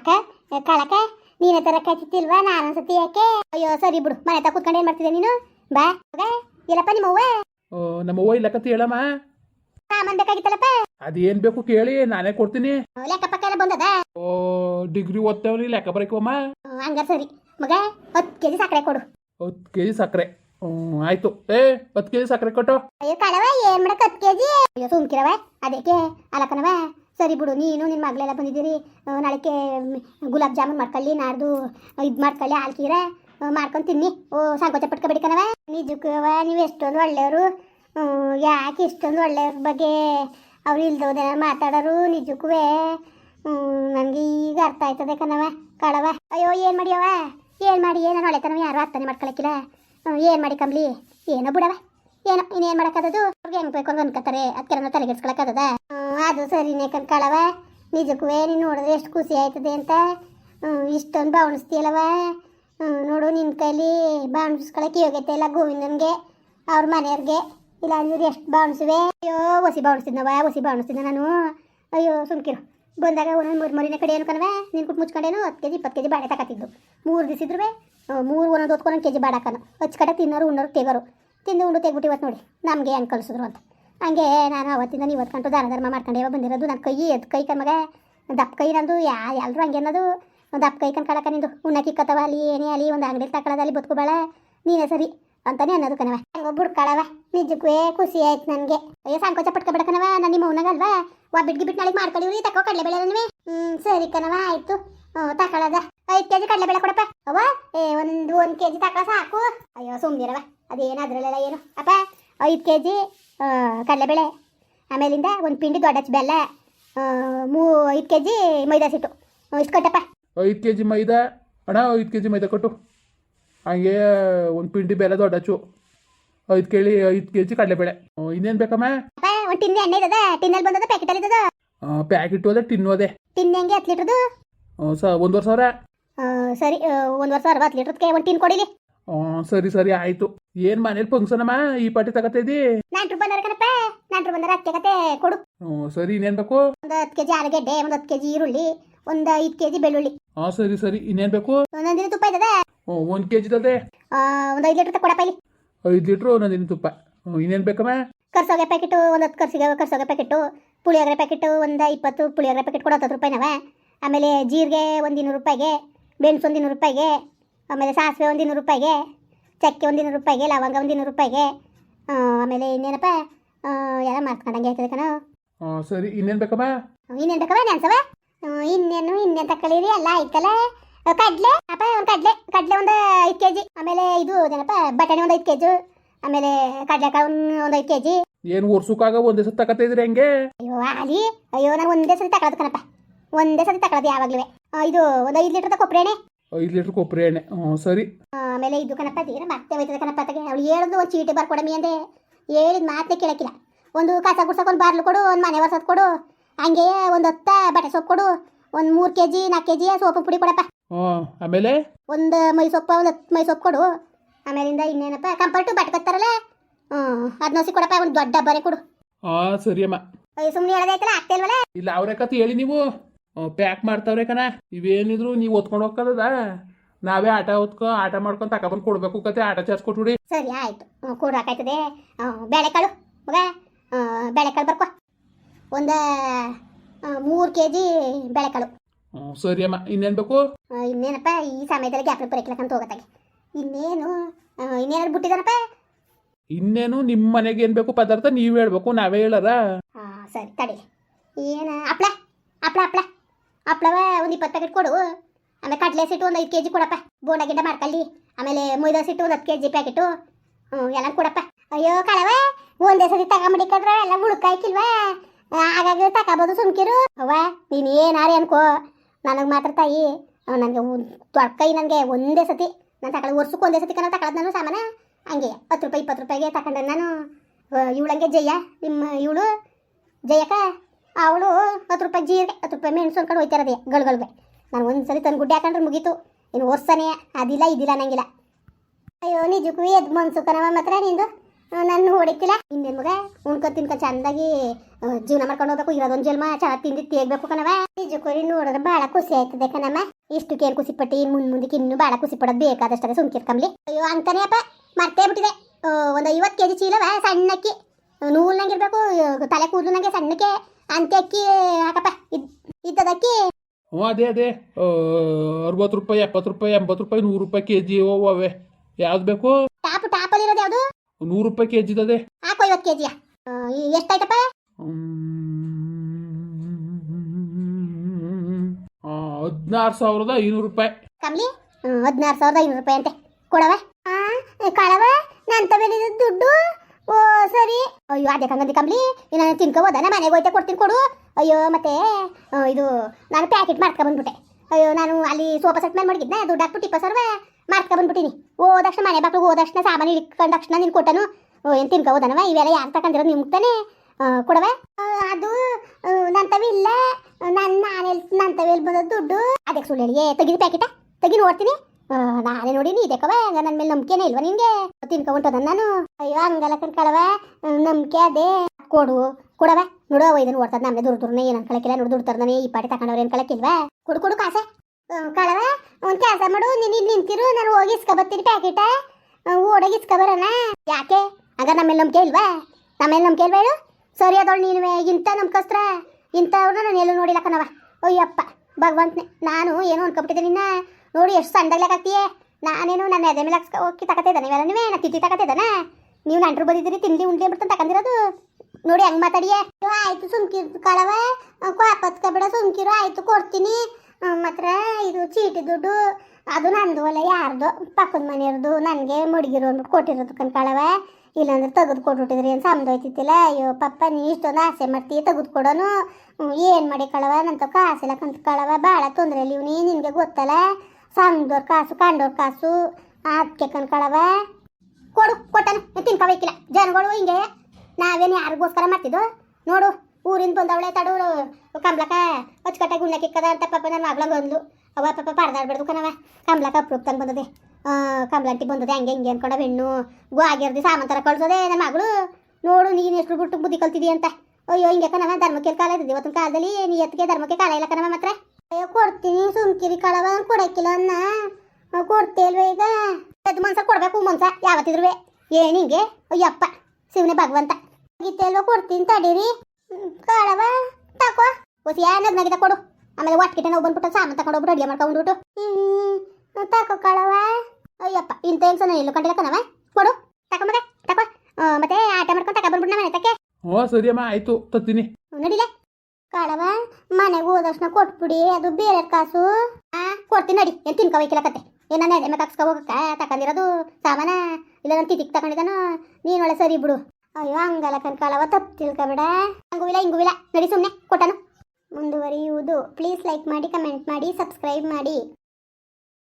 ಯಾಕ? ಕಳಕ ನೀನು ತರ ಕಚ್ಚಿತ್ತಿಲ್ವಾ ನಾನು ಅನ್ಸತಿ ಯಾಕೆ? ಅಯ್ಯೋ ಸರಿ ಬಿಡು. ಮನೆ ತ ಕುತ್ಕೊಂಡು ಏನ್ ಮಾಡ್ತಿದ್ದೆ ನೀನು? ಬಾ. ಇಲ್ಲಪ್ಪ ನಿಮ್ಮ ಅವ್ವ? ನಮ್ಮವ್ವ ನಮ್ಮ ಅವ್ವ ಇಲ್ಲಕತ್ತಿ ಹೇಳಮ್ಮ. ಸಾಮಾನ್ ಬೇಕಾಗಿತ್ತಲ್ಲಪ್ಪ? ಅದೇನ್ ಬೇಕು ಕೇಳಿ ನಾನೇ ಕೊಡ್ತೀನಿ. ಲೆಕ್ಕ ಪಕ್ಕ ಎಲ್ಲ ಬಂದದ? ಓ ಡಿಗ್ರಿ ಓದ್ತೇವ್ರಿ ಲೆಕ್ಕ ಬರೀಕಮ್ಮ ಹ್ಮ್, ಹಂಗಾರ್ ಸರಿ. ಮಗ ಹತ್ತು ಕೆಜಿ ಸಕ್ಕರೆ ಕೊಡು. ಹತ್ತು ಕೆಜಿ ಸಕ್ಕರೆ. ಹ್ಞೂ ಆಯ್ತು. ಏ ಹತ್ತು ಕೆಜಿ ಸಕ್ಕರೆ ಕೊಟ್ಟು. ಅಯ್ಯೋ ಕಳವ ಏನ್ ಮಾಡಕ್ ಹತ್ತು ಕೆಜಿ? ಅಯ್ಯೋ ಸುಮ್ಕಿರವ ಅದಕ್ಕೆ ಅಲಕನವ ಸರಿ ಬಿಡು, ನೀನು ನಿನ್ನ ಮಗಳೆಲ್ಲ ಬಂದಿದ್ದೀರಿ ನಾಳೆಗೆ ಗುಲಾಬ್ ಜಾಮೂನ್ ಮಾಡ್ಕೊಳ್ಳಿ, ನಾಡ್ದು ಇದು ಮಾಡ್ಕೊಳ್ಳಿ ಹಾಲ್ಕೀರ ಮಾಡ್ಕೊಂಡು ತಿನ್ನಿ. ಓ, ಸಂಕೋಚ ಪಟ್ಕೊಬೇಡಿ ಕಣವ ನಿಜಕ್ಕವ, ನೀವು ಎಷ್ಟೊಂದು ಒಳ್ಳೆಯವರು. ಯಾಕೆ ಇಷ್ಟೊಂದು ಒಳ್ಳೆಯವ್ರ ಬಗ್ಗೆ ಅವ್ರು ಇಲ್ದೋದೆ ಮಾತಾಡೋರು ನಿಜಕ್ಕೂ ನನಗೆ ಈಗ ಅರ್ಥ ಆಯ್ತದೆ ಕಣವ ಕಳವ ಅಯ್ಯೋ, ಏನು ಮಾಡಿಯವ ಏನು ಮಾಡಿ? ಏನೋ ಒಳ್ಳೆತನ ಯಾರು ಅರ್ಥನೇ ಮಾಡ್ಕೊಳಕ್ಕಿಲ್ಲ ಏನು ಮಾಡಿ ಕಂಬ್ಲಿ ಏನೋ ಬಿಡವ ಏನೋ, ಇನ್ನೇನು ಮಾಡೋಕ್ಕದದು ಅವ್ರಿಗೆ ಹೆಂಗ್ ಬೇಕು ಅಂತ ಅನ್ಕೋತಾರೆ. ಅದಕ್ಕೆ ತಲೆಗೆಡ್ಸ್ಕೊಳಕ್ಕದ ಅದು ಸರಿನೇ ಕಣ್ಕಳವ ನಿಜಕ್ಕೂ ನೀನು ನೋಡಿದ್ರೆ ಎಷ್ಟು ಖುಷಿ ಆಯ್ತದೆ ಅಂತ. ಇಷ್ಟೊಂದು ಬಾವಣಿಸ್ತೀಯಲ್ಲವ ನೋಡು ನಿನ್ನ ಕೈಲಿ ಬಾವಣಿಸ್ಕೊಳಕ್ಕೆ ಯೋಗ್ಯತೆ ಇಲ್ಲ ಗೋವಿಂದನ್ಗೆ, ಅವ್ರ ಮನೆಯವ್ರಿಗೆ. ಇಲ್ಲ ಅಂದ್ರೆ ಎಷ್ಟು ಬಾವಣಿಸುವೆ? ಅಯ್ಯೋ ಹೊಸಿ ಬಾವಣಿಸ್ತಿದ್ನವ ಹೊಸಿ ಬಾವಣಿಸ್ತಿದ್ದ ನಾನು. ಅಯ್ಯೋ, ಸುಮ್ಕಿರು. ಬಂದಾಗ ಒಂದೊಂದು ಮೂರು ಮರಿನ ಕಡೆ ಏನು ಕಣವೆ ನಿನ್ ಕುಟ್ ಮುಚ್ಕೊಂಡೇನು? ಹತ್ತು ಕೆ ಜಿ ಇಪ್ಪತ್ತು ಕೆ ಜಿ ಬಾಳೆ ತಗತ್ತಿದ್ದು ಮೂರು ದಿವಸ ಇದ್ರೂ ಮೂರು ಒಂದೊಂದು ಹೊತ್ಕೊಂಡು ಕೆ ಜಿ ಬಾಡಾಕನು ಹಚ್ಕಡೆ ತಿನ್ನೋರು, ಉಣ್ಣೋರು, ತೆಗೋರು. ತಿಂದು ಉಂಡು ತೆಗ್ಬಿಟ್ಟು ಇವತ್ತು ನೋಡಿ, ನಮಗೆ ಹೆಂಗೆ ಕಳಿಸಿದ್ರು ಅಂತ. ಹಂಗೆ ನಾನು ಅವತ್ತಿಂದ ನೀವು ಇವತ್ತು ದಾನ ಧರ್ಮ ಮಾಡ್ಕೊಂಡೇ ಬಂದಿರೋದು ನನ್ನ ಕೈ, ಎದ್ ಕೈ ಕಣ್ಮಗ ದಪ್ಪ ಕೈ ನಂದು, ಯಾ ಎಲ್ಲರೂ ಹಂಗೆ ಅನ್ನೋದು. ದಪ್ಪ ಕೈ ಕಣ್ಕಳಕ ನಿಂದು ಉಣ್ಣಕ್ಕೆ ಕತ್ತವ ಅಲ್ಲಿ ಏನೇ ಅಲ್ಲಿ ಒಂದು ಅಂಗಡಿ ತಗೊಳ್ಳೋದಲ್ಲಿ ಬದುಕುಬೇಡ ನೀನೇ ಸರಿ ಅಂತಾನೆ ಅನ್ನೋದು ಕಣವ ಹಂಗೋ ಬುಡ್ಕಳವ ನಿಜಕ್ಕೂ ಖುಷಿ ಆಯ್ತು ನನಗೆ. ಅಯ್ಯೋ, ಸಂಕೋಚ ಪಟ್ಕೊಬೇಡ ಕಣವ ನಾನು ನಿಮ್ಮ ಅವನಾಗಲ್ವಾ ಬಿಟ್ಟು ಗಿಬಿಟ್ಟು ನಾಳೆಗೆ ಮಾಡ್ಕೊಳ್ಳಿ ತಕೋ ಕಡಲೆಬೇಳೆ ನೀವೇ ಹ್ಞೂ ಸರಿ ಕಣವ ಆಯ್ತು. ಹ್ಞೂ ತಗೊಳ್ಳೋದ ಐದು ಕೆ ಜಿ ಕಡಲೆಬೇಳೆ ಕೊಡಪ್ಪ. ಅವ ಏ, ಒಂದು ಒಂದು ಕೆ ಜಿ ಸಾಕು. ಅಯ್ಯೋ ಸುಮ್ಮನಿರವ ಅದೇನು ಅದರಲ್ಲೆಲ್ಲ ಏನು? ಅಪ್ಪ ಐದು ಕೆ ಜಿ ಕಡಲೆಬೇಳೆ ಆಮೇಲಿಂದ ಒಂದು ಪಿಂಡಿ ದೊಡ್ಡ ಹಚ್ಚ ಬೆಲ್ಲ ಮೂ ಐದು ಕೆ ಜಿ ಮೈದಾ ಸಿಟ್ಟು. ಇಷ್ಟು ಕೊಟ್ಟಪ್ಪ. ಐದು ಕೆ ಜಿ ಮೈದಾ? ಅಣ್ಣ ಐದು ಕೆ ಜಿ ಮೈದಾ ಕೊಟ್ಟು. ಹಂಗೆ ಒಂದು ಪಿಂಡಿ ಬೆಲ್ಲ ದೊಡ್ಡ ಹಚ್ಚು. ಐದು ಕೇಳಿ ಐದು ಕೆ ಜಿ ಕಡಲೆಬೇಳೆ ಇನ್ನೇನು ಬೇಕಮ್ಮ? ಅಪ್ಪ ಒಂದು ಟಿನ್ ಎಣ್ಣೆ ಇದ್ದದ? ಟಿನ್ನಲ್ಲಿ ಬಂದದ ಪ್ಯಾಕೆಟಲ್ಲಿ ಇದ್ದದ? ಪ್ಯಾಕೆಟ್ ಅದೇ ಟಿನ್ ಅದೇ ಟಿನ್ ಹೆಂಗೆ ಹತ್ತು ಲೀಟ್ರದು ಸರ್ ಒಂದೂವರೆ ಸಾವಿರ? ಸರಿ ಸರಿ ಸಾವಿರ ಹತ್ತು ಲೀಟ್ರದ್ಕೆ ಒಂದು ಟಿನ್ ಕೊಡಿಲಿ. ಆ, ಸರಿ ಸರಿ ಆಯ್ತು. ಏನ್ ಮನೇಲಿ ಫಂಕ್ಷನ್ ಅಮ್ಮ ಈ ಪಾಟಿ ತಗತೈದಿ ನಾಲ್ಕು ರೂಪಾಯಿ ಬಂದಾರ ಕಣಪ್ಪ. ನಾಲ್ಕು ರೂಪಾಯಿ ಬಂದಾರ ಹತ್ತು ಕತೆ ಕೊಡು. ಸರಿ ಇನ್ನೇನ್ ಬೇಕು? ಒಂದು ಹತ್ತು ಕೆಜಿ ಆಲೂಗೆಡ್ಡೆ ಒಂದು ಹತ್ತು ಕೆಜಿ ಈರುಳ್ಳಿ ಒಂದು ಐದು ಕೆಜಿ ಬೆಳ್ಳುಳ್ಳಿ. ಹಾ ಸರಿ ಸರಿ ಇನ್ನೇನ್ ಬೇಕು? ಒಂದೊಂದಿನ ತುಪ್ಪ ಇದ್ದದ ಒಂದ್ ಕೆಜಿ ಕೆ ಒಂದ್ ಒಂದು ಐದು ಲೀಟ್ರ್ ಕೊಡಪ್ಪ ಇಲ್ಲಿ. ಐದು ಲೀಟ್ರು ಒಂದೊಂದಿನ ತುಪ್ಪ. ಇನ್ನೇನ್ ಇನ್ನೇನು ಬೇಕಮ್ಮ? ಕರ್ಸೋಗೆ ಪ್ಯಾಕೆಟ್ ಒಂದು ಹತ್ತು ಕರ್ಸಿಗೆ ಕರ್ಸೋಗೆ ಪ್ಯಾಕೆಟು. ಪುಳಿಯೋಗರೆ ಪ್ಯಾಕೆಟ್ ಒಂದು ಇಪ್ಪತ್ತು ಪುಳಿಯೋಗರೆ ಪ್ಯಾಕೆಟ್ ಕೊಡು ಹತ್ತು ರೂಪಾಯಿನವ. ಆಮೇಲೆ ಜೀರಿಗೆ ಒಂದು ಇನ್ನೂರು ರೂಪಾಯಿಗೆ ಮೆಣಸು ಒಂದು ಇನ್ನೂರು ರೂಪಾಯಿಗೆ. ಆಮೇಲೆ ಸಾಸಿವೆ ಒಂದು ಇನ್ನೂರು ರೂಪಾಯಿಗೆ ಚಕ್ಕೆ ಒಂದು ಇನ್ನೂರು ರೂಪಾಯಿಗೆ ಲವಂಗ ಒಂದು ಇನ್ನೂರು ರೂಪಾಯಿಗೆ ಆಮೇಲೆ ಇನ್ನೇನಪ್ಪ? ಎಲ್ಲ ಮಾಡ್ಕೊಂಡಂಗೆ ಆಯ್ತದೆ ಕಣ. ಸರಿ ಇನ್ನೇನು ಬೇಕಮ್ಮ? ಇನ್ನೇನು ಬೇಕವ ನೆನ್ಸವ ಇನ್ನೇನು ಇನ್ನೇನು ತಕೊಳ್ಳಿರಿ ಎಲ್ಲ ಆಯ್ತಲ್ಲ ಕಡಲೆ? ಅಪ್ಪ ಒಂದು ಕಡ್ಲೆ ಕಡ್ಲೆ ಒಂದು ಐದು ಕೆ ಜಿ ಆಮೇಲೆ ಇದು ಏನಪ್ಪ ಬಟಾಣಿ ಒಂದು ಐದು ಕೆ ಜಿ ಆಮೇಲೆ ಕಡ್ಲೆಕಾಯಿ ಒಂದು ಐದು ಕೆ ಜಿ ಏನು ವರ್ಷಕ್ಕಾಗ ಒಂದೇ ಸತಿ ತಗತ್ತಿದ್ರಿ ಹೆಂಗೆ? ಅಯ್ಯೋ ಅಲ್ಲಿ ಅಯ್ಯೋ ನಾನು ಒಂದೇ ಸತಿ ತಗೊಳೋದು ಕಣಪ್ಪ. ಒಂದೇ ಸತಿ ತಗೊಳೋದು ಯಾವಾಗಲೂ. ಇದು ಒಂದು ಐದು ಲೀಟರ್ ಕೊಬ್ಬರಿ ಎಣ್ಣೆ ಐದು ಲೀಟ್ರ್ ಕೊಬ್ಬರಿ ಎಣ್ಣೆ. ಹ್ಞೂ ಸರಿ. ಆಮೇಲೆ ಇದು ಕನಪತಿ ತೀರ ಮತ್ತೆ ಹೋಯ್ತದೆ ಕಣಪ್ಪ ತಗೆ. ಅವಳು ಹೇಳಿದ್ದು ಒಂದು ಚೀಟಿ ಬರ್ಕೊಡಮಿ ಅಂದೆ. ಹೇಳಿದ ಮಾತೇ ಕೇಳಕ್ಕಿಲ್ಲ ಒಂದು ಕಸ ಗುಡ್ಸಕ್ಕೆ ಒಂದು ಬಾರ್ಲು ಕೊಡು ಒಂದು ಮನೆ ಒರ್ಸೋದು ಕೊಡು. ಹಂಗೆ ಒಂದು ಹೊತ್ತ ಬಟ್ಟೆ ಸೊಪ್ಪು ಕೊಡು. ಒಂದು ಮೂರು ಕೆ ಜಿ ನಾಲ್ಕು ಕೆ ಜಿ ಸೋಪು ಪುಡಿ ಕೊಡಪ್ಪ. ಹ್ಞೂ ಆಮೇಲೆ? ಒಂದು ಮೈ ಸೊಪ್ಪು ಒಂದು ಹತ್ತು ಮೈ ಸೊಪ್ಪು ಕೊಡು. ಆಮೇಲಿಂದ ಇನ್ನೇನಪ್ಪ ಕಂಫರ್ಟು ಬಟ್ಟೆ ಕತ್ತಾರಲ್ಲ ಹ್ಞೂ ಅದನ್ನೋಸಿ ಕೊಡಪ್ಪ ಒಂದು ದೊಡ್ಡ ಬರೇ ಕೊಡು. ಹಾಂ ಸರಿ ಅಮ್ಮ ಸುಮ್ಮನೆ ಹೇಳೋದಾಯ್ತಲ್ಲ ಆಗ್ತಾ ಇಲ್ವಲ್ಲ? ಇಲ್ಲ ಅವ್ರೆ ಕತೆ ಹೇಳಿ ನೀವು. ಪ್ಯಾಕ್ ಮಾಡ್ತಾವ್ರೆ ಕಣ. ಇವೇನಿದ್ರು ನೀವು ಓದ್ಕೊಂಡು ಹೋಗ್ಕದ ನಾವೇ ಆಟ ಹೊತ್ಕೊ ಆಟ ಮಾಡ್ಕೊಂಡು ತಗೊಬಂದು ಕೊಡ್ಬೇಕು ಕತೆ ಆಟ ಚಾರ್ಜ್ ಕೊಟ್ಬಿಡಿ ಸರಿ ಆಯ್ತು. ಕೊಡಕಾಯ್ತದೆ ಬೇಳೆಕಾಳು ಮಗ. ಬೇಳೆಕಾಳು ಬರ್ಕೊ. ಒಂದು ಮೂರು ಕೆ ಜಿ ಬೇಳೆಕಾಳು ಹ್ಞೂ ಸರಿ ಅಮ್ಮ. ಇನ್ನೇನು ಬೇಕು? ಇನ್ನೇನಪ್ಪ ಈ ಸಮಯದಲ್ಲಿ ಗ್ಯಾಪ್ ಬರಕ್ಲಕ್ಕಂತ ಹೋಗತ್ತಾಗೆ. ಇನ್ನೇನು ಇನ್ನೇನಾದ್ರು ಬಿಟ್ಟಿದಾರಪ್ಪ ಇನ್ನೇನು ನಿಮ್ಮ ಮನೆಗೆ ಏನು ಬೇಕು ಪದಾರ್ಥ ನೀವು ಹೇಳ್ಬೇಕು ನಾವೇ ಹೇಳಾರ ಹಾಂ ಸರಿ ತಡಿ. ಏನು ಹಪ್ಳ? ಹಪ್ಳ ಹಪ್ಳ. ಹಪ್ಳವ ಒಂದು ಇಪ್ಪತ್ತು ಪ್ಯಾಕೆಟ್ ಕೊಡು. ಆಮೇಲೆ ಕಡಲೆ ಸಿಟ್ಟು ಒಂದು ಐದು ಕೆ ಜಿ ಕೊಡಪ್ಪ. ಬೋಂಡ ಗಿಂಡ ಮಾಡ್ಕೊಳ್ಳಿ. ಆಮೇಲೆ ಮೈದಾ ಸಿಟ್ಟು ಒಂದು ಹತ್ತು ಕೆ ಜಿ ಪ್ಯಾಕೆಟು ಹ್ಞೂ ಎಲ್ಲ ಕೊಡಪ್ಪ. ಅಯ್ಯೋ ಕಳವ, ಒಂದೇ ಸತಿ ತಗೊಂಬಿಡಿಕೊಂಡ್ರೆ ಎಲ್ಲ ಹುಡುಕಾಯ್ಕಿಲ್ವಾ ಆಗಾಗ ತಗೋಬೋದು ಸುಮ್ಕಿರು. ಅವ್ವ, ನೀನು ಏನಾರೇ ಅನ್ಕೋ. ನನಗೆ ಮಾತ್ರ ತಾಯಿ ನನಗೆ ದೊಡ್ಡ ನನಗೆ ಒಂದೇ ಸತಿ. ನಾನು ತಗೊಳ್ಳೋ ವರ್ಷಕ್ಕೆ ಒಂದೇ ಸತಿ ಕಣ ತಗೊಳ್ಳೋದು ನಾನು ಸಾಮಾನ. ಹಂಗೆ ಹತ್ತು ರೂಪಾಯಿ, ಇಪ್ಪತ್ತು ರೂಪಾಯಿಗೆ ತಗೊಂಡೆ ನಾನು. ಇವಳಂಗೆ ಜಯ. ನಿಮ್ಮ, ಇವಳು ಜಯಕ್ಕ? ಅವಳು ಹತ್ತು ರೂಪಾಯಿ ಜೀರಿಗೆ ಹತ್ತು ರೂಪಾಯಿ ಮೆಣಸು ಅನ್ಕೊಂಡು ಹೋಯ್ತಾರದೆ ಗಳಗಳಿಗೆ ನಾನು ಒಂದು ಸರಿ ತಂದು ಗುಡ್ಡೆ ಹಾಕೊಂಡ್ರೆ ಮುಗೀತು. ಇನ್ನು ವರ್ಷನೇ ಅದಿಲ್ಲ, ಇದಿಲ್ಲ, ನಂಗಿಲ್ಲ. ಅಯ್ಯೋ, ನಿಜಕ್ಕೂ ಎದ್ದು ಮನ್ಸು ಕನವ ಮಾತ್ರ ನಿಂದು? ನನ್ನ ಹೊಡಿತಿಲ್ಲ. ಇನ್ನೇನ್ ಮಗ ಉಣ್ಕೊ ತಿನ್ಕ, ಚಂದಾಗಿ ಜೀವನ ಮಾಡ್ಕೊಂಡು ಹೋಗ್ಬೇಕು. ಇರೋದೊಂದು ಜನ್ಮ ಚೆನ್ನಾಗಿ ತಿಂದು ತೇಗ್ಬೇಕು ಕಣವ ನಿಜಕ್ಕೂ ನೋಡಿದ್ರೆ ಭಾಳ ಖುಷಿ ಆಯ್ತದೆ ಕಣಮ್ಮ. ಇಷ್ಟಕ್ಕೆ ಏನು ಖುಷಿ ಪಟ್ಟಿ ಇನ್ನು ಮುಂದೆ ಮುಂದಕ್ಕೆ ಇನ್ನೂ ಭಾಳ ಖುಷಿ ಪಡೋದು ಬೇಕಾದಷ್ಟೇ ಸುಮ್ಕಿರ್ಕಂಬ್ಲಿ ಅಯ್ಯೋ, ಅಂತಾನೆ ಅಪ್ಪ, ಮರ್ತೇ ಬಿಟ್ಟಿದೆ. ಒಂದು ಐವತ್ತು ಕೆ ಜಿ ಚೀಲವ ಸಣ್ಣಕ್ಕಿ ಇರಬೇಕು ತಲೆ ಕೂದಲುನಂಗೆ ಸಣ್ಣಕ್ಕೆ. ಅಂತೆ ಅಕ್ಕಿ ಹಾಕಪ್ಪ. ಇದ್ದದ ಇದ್ದದಕ್ಕಿ. ಹ್ಞೂ ಅದೇ ಅದೇ. ಅರವತ್ತು ರೂಪಾಯಿ ಎಪ್ಪತ್ತು ರೂಪಾಯಿ ಎಂಬತ್ತು ರೂಪಾಯಿ ನೂರು ರೂಪಾಯಿ ಕೆ ಜಿ ಅವೆ ಯಾವ್ದು ಬೇಕು? ಟಾಪ್ ಟಾಪ್ ಅಲ್ಲಿ ಇರೋದು ಯಾವುದು? ನೂರು ರೂಪಾಯಿ ಕೆ ಜಿದದೆ ಹಾಕೋ ಐವತ್ತು ಕೆ ಜಿಯ ಎಷ್ಟಾಯ್ತಪ್ಪ? ಹದಿನಾರು ಸಾವಿರದ ಐನೂರು ರೂಪಾಯಿ. ಕಮ್ಮಿ ಹದಿನಾರು ಸಾವಿರದ ಐನೂರು ರೂಪಾಯಿ ಅಂತೆ. ಕೊಡವ? ಕಳವ ನಂತ ಬೆಲೆ ದುಡ್ಡು? ಓ, ಸರಿ. ಅಯ್ಯೋ, ಅದೇ ಕಂಗಂದಿ ಕಂಬ್ಲಿ ನಾನು ತಿನ್ಕೋಬೋದ ನಾ ಮನೆಗೆ ಹೋಯ್ತಾ ಕೊಡ್ತೀನಿ ಕೊಡು. ಅಯ್ಯೋ, ಮತ್ತೆ ಇದು, ನಾನು ಪ್ಯಾಕೆಟ್ ಮಾಡ್ಕೊ ಬಂದ್ಬಿಟ್ಟೆ. ಅಯ್ಯೋ, ನಾನು ಅಲ್ಲಿ ಸೋಫಾ ಸೆಟ್ ಮೇಲೆ ಮಡಗಿದ್ನ. ದುಡ್ಡು ಹಾಕ್ಬಿಟ್ಟು ಇಪ್ಪ ಸರ್ವೇ ಮಾಡ್ಕೊ ಬಂದ್ಬಿಟ್ಟಿನಿ. ಹೋದ ತಕ್ಷಣ ಮನೆ ಬಾಕ್ಲಿಗೆ ಹೋದ ತಕ್ಷಣ ಸಾಮಾನು ಇಟ್ಕೊಂಡ ತಕ್ಷಣ ನೀನು ಕೊಟ್ಟನು. ಏನು ತಿನ್ಕೋಬೋದನವ ಇವೆಲ್ಲ ಯಾರು ತಗೊಂಡಿರೋದು ನಿಮ್ಗೆ ತಾನೇ? ಕೊಡವೆ? ಅದು ನನ್ನ ತವಿ ಇಲ್ಲ. ನನ್ನ ನಾನು ನನ್ನ ಬಂದದ್ದು ದುಡ್ಡು? ಅದಕ್ಕೆ ಸುಳ್ಳು ಹೇಳಿ ತೆಗಿದು ಪ್ಯಾಕೆಟ ತೆಗಿ ನೋಡ್ತೀನಿ. ನಾನೇ ನೋಡಿನಿ ಇದಕ್ಕವ ನನ್ನ ಮೇಲೆ ನಂಬಿಕೆನೇ ಇಲ್ವಾ ನಿನ್ಗೆ ತಿನ್ಕೊಂಬಿಟ್ಟದ ನಾನು. ಅಯ್ಯೋ, ಹಂಗಲ್ಲ ಕಳ್ಕಳವ ನಂಬಿಕೆ ಅದೇ. ಕೊಡು. ಕೊಡವ ನೋಡು ಅವ ಇದನ್ನ ಓಡ್ತದ ನಮ್ಗೆ ದೂರ ದೂರನೇ ಏನು ಅನ್ಕೊಳಕಿಲ್ಲ ನೋಡು, ದುಡ್ಡು ತರ್ದಾನೆ ಈ ಪಾಟಿ ತಗೊಂಡವ್ರು ಏನು ಕೊಡು ಕೊಡು ಕಾಸೆ. ಕಳವ ಒಂದು ಕೆಲಸ ಮಾಡು ನೀನು ಇಲ್ಲಿ ನಿಂತಿರು, ನಾನು ಹೋಗಿ ಇಸ್ಕೊ ಬರ್ತೀನಿ ಪ್ಯಾಕೆಟ ಓಡೋಗಿ ಇಸ್ಕೊಬರೋಣ. ಯಾಕೆ? ಹಂಗಾರೆ ನಮ್ಮ ಮೇಲೆ ನಂಬಿಕೆ ಇಲ್ವಾ? ನಮ್ಮ ಮೇಲೆ ನಂಬಿಕೆ ಇಲ್ವಾ ಹೇಳು ಸರಿ ಅದೊಳು ನೀನು ಇಂಥ ನಂಬ್ಕಸ್ತ್ರ. ಇಂಥವ್ರನ್ನ ನಾನು ಎಲ್ಲೂ ನೋಡಿಲ್ಲ ಕಣವ ಅಯ್ಯಪ್ಪ, ಭಗವಂತನೇ, ನಾನು ಏನು ಅನ್ಕೊಬಿಟ್ಟಿದ್ದೆ ನಿನ್ನ ನೋಡಿ, ಎಷ್ಟು ಸಣ್ಣದಾಗ್ಲಾಕತ್ತೀಯೇ ನಾನೇನು ನನ್ನ ಎದೆ ಮೇಲೆ ಹಾಕ್ಸ್ಕೊ ಹೋಗಿ ತಗತಿದ್ದಾನೆ. ಇವೆಲ್ಲ ನೀವೇ ನಾ ತಿತ್ತಿ ನೀವು ನಂಟ್ರು ಬಂದಿದ್ದೀರಿ, ತಿಂಡಿ, ಉಂಡಿ ಬಿಡ್ತಾನೆ ತಗೊಂಡಿರೋದು? ನೋಡಿ, ಹೆಂಗೆ ಮಾತಾಡಿಯೇ. ಆಯಿತು ಸುಮ್ಕಿರು ಕಳವ ಕೋಪತ್ಕೊಬೇಡ ಸುಮ್ಕಿರು. ಆಯಿತು, ಕೊಡ್ತೀನಿ. ಮಾತ್ರ ಇದು ಚೀಟಿ ದುಡ್ಡು, ಅದು ನಂದು ಅಲ್ಲ, ಯಾರ್ದು? ಪಕ್ಕದ ಮನೆಯವ್ರದ್ದು ನನಗೆ ಮುಡುಗಿರು ಅಂದ್ಬಿಟ್ಟು ಕೊಟ್ಟಿರೋದು ಕಣ್ಕಳವ ಇಲ್ಲಾಂದ್ರೆ ತೆಗೆದು ಕೊಟ್ಬಿಟ್ಟಿದ್ರಿ, ಏನು ಸಮದೋಯ್ತಿತ್ತಿಲ್ಲ ಅಯ್ಯೋ, ಪಪ್ಪ, ನೀ ಇಷ್ಟೊಂದು ಆಸೆ ಮಾಡ್ತೀಯ? ತೆಗೆದು ಕೊಡೋನು? ಏನು ಮಾಡಿ ಕಳವ ನಂತ ಕಾಸಿಲ್ಲ ಕಂತ ಕಳವ ಭಾಳ ತೊಂದರೆಯಲ್ಲಿ ಇವನಿ, ನಿನಗೆ ಗೊತ್ತಲ್ಲ? ಸಮದವ್ರ ಕಾಸು, ಕಂಡೋರ್ ಕಾಸು ಅದಕ್ಕೆ ಕಣ್ಕಳವ ಕೊಡು, ಕೊಟ್ಟನು ತಿನ್ಕೋಬೇಕಿಲ್ಲ ಜನಗಳು ಹಿಂಗೆ, ನಾವೇನು ಯಾರಿಗೋಸ್ಕರ ಮಾಡ್ತಿದ್ದು ನೋಡು, ಊರಿಂದ ಬಂದವಳೆ ತಡು ಕಂಬ್ಲಕ ಅಚ್ಚುಕಟ್ಟಾಗಿ ಉಣ್ಣಕ್ಕೆ ಇಕ್ಕದ ಅಂತ ಪಾಪ ನನ್ನ ಮಗಳಂಗೆ ಬಂದ್ಲು ಅವ ಪಾಪ ಪರದಾಡ್ಬಿಡ್ದು ಕಣವ. ಕಂಬ್ಲಕ ಅಪ್ರೂಪ್ ತಂದು ಬಂದದೆ. ಕಂಬ್ಲಂಟಿ ಬಂದದೆ, ಹಂಗೆ ಹಿಂಗೆ ಅನ್ಕೊಂಡ ಹೆಣ್ಣು ಗೋ ಆಗಿರ್ದು ಸಾಮಂತರ ಕಳ್ಸೋದೆ ನನ್ನ ಮಗಳು. ನೋಡು, ನೀನು ಎಷ್ಟು ಬಿಟ್ಟು ಬುದ್ಧಿ ಕಲ್ತಿದಿ ಅಂತ. ಅಯ್ಯೋ, ಹಿಂಗೆ ಕಣವ, ಧರ್ಮಕ್ಕೆ ಕಾಲ ಇದ್ದಿದ್ದೆ ಇವತ್ತಿನ ಕಾಲದಲ್ಲಿ, ನೀ ಎತ್ತಿಗೆ ಧರ್ಮಕ್ಕೆ ಕಾಲ ಇಲ್ಲ ಕಣವ ಮಾತ್ರ. ಅಯ್ಯೋ ಕೊಡ್ತೀನಿ. ಸುಮ್ಕಿರಿ ಕಳವ ಕೊಡಕಿಲ್ಲ ಅನ್ನ. ಕೊಡ್ತೇಲ್ವ ಈಗ? ಅದು ಮನ್ಸ ಕೊಡ್ಬೇಕು ಮನ್ಸ ಏನ್ ಏನಿಂಗೆ ಅಯ್ಯಪ್ಪ ಶಿವನೇ ಭಗವಂತ. ಗೀತೆಲ್ವ ಕೊಡ್ತೀನಿ ತಡೀರಿ. ಕಳವ ತಕೋ. ಹೊಸಿ ನಗ್ನಗಿದ ಕೊಡು. ಆಮೇಲೆ ಒಟ್ಟಿಗೆ ನಾವು ಬಂದ್ಬಿಟ್ಟು ಸಾಮಾನು ತಗೊಂಡು ಹೋಗ್ಬಿಟ್ಟು ಅಡುಗೆ ಮಾಡ್ಕೊಂಡ್ಬಿಟ್ಟು. ಹ್ಞೂ ತಕೋ ಕಳವ ಅಯ್ಯಪ್ಪ ಇಂಥ ಹೆಂಗ್ಸನ ಎಲ್ಲೂ ಕಂಡಿಲ್ಲ ಕಣವ ಕೊಡು. ತಕೋ ಮಗ ತಕೋ. ಮತ್ತೆ ಆಟ ಮಾಡ್ಕೊಂಡು ತಕ ಬಂದ್ಬಿಟ್ಟು ಮನೆ ತಕ್ಕೆ. ಹ್ಞೂ ಸರಿಯಮ್ಮ ಆಯಿತು ತತ್ತೀನಿ. ನಡಿಲೆ. ಕಳವ ಮನೆಗೆ ಹೋದಕ್ಷಣ ಕೊಟ್ಬಿಡಿ, ಅದು ಬೇರೆ ಕಾಸು. ಆ, ಕೊಡ್ತೀನಿ ನಡಿ, ಏನು ತಿನ್ಕೋಬೇಕಿಲ್ಲ ಕತೆ ಏನ ಎದೆ ಮೇಲೆ ಹಾಕ್ಸ್ಕೊ ಹೋಗಕ್ಕ ತಕೊಂಡಿರೋದು ಸಾಮಾನ? ಇಲ್ಲ ನಾನು ತಿತಿಕ್ ತಗೊಂಡಿದ್ದಾನು ನೀನು ಒಳ್ಳೆ ಸರಿ ಬಿಡು. ಅಯ್ಯೋ, ಹಂಗಲ್ಲ ಕಣ್ಕಾಳವ ತಪ್ಪು ತಿಳ್ಕೊಬೇಡ. ಹಂಗೂ ಇಲ್ಲ ಹಿಂಗೂ ಇಲ್ಲ ನಡಿ ಸುಮ್ಮನೆ ಕೊಟ್ಟನು. ಮುಂದುವರಿಯುವುದು. ಪ್ಲೀಸ್ ಲೈಕ್ ಮಾಡಿ, ಕಮೆಂಟ್ ಮಾಡಿ, ಸಬ್ಸ್ಕ್ರೈಬ್ ಮಾಡಿ.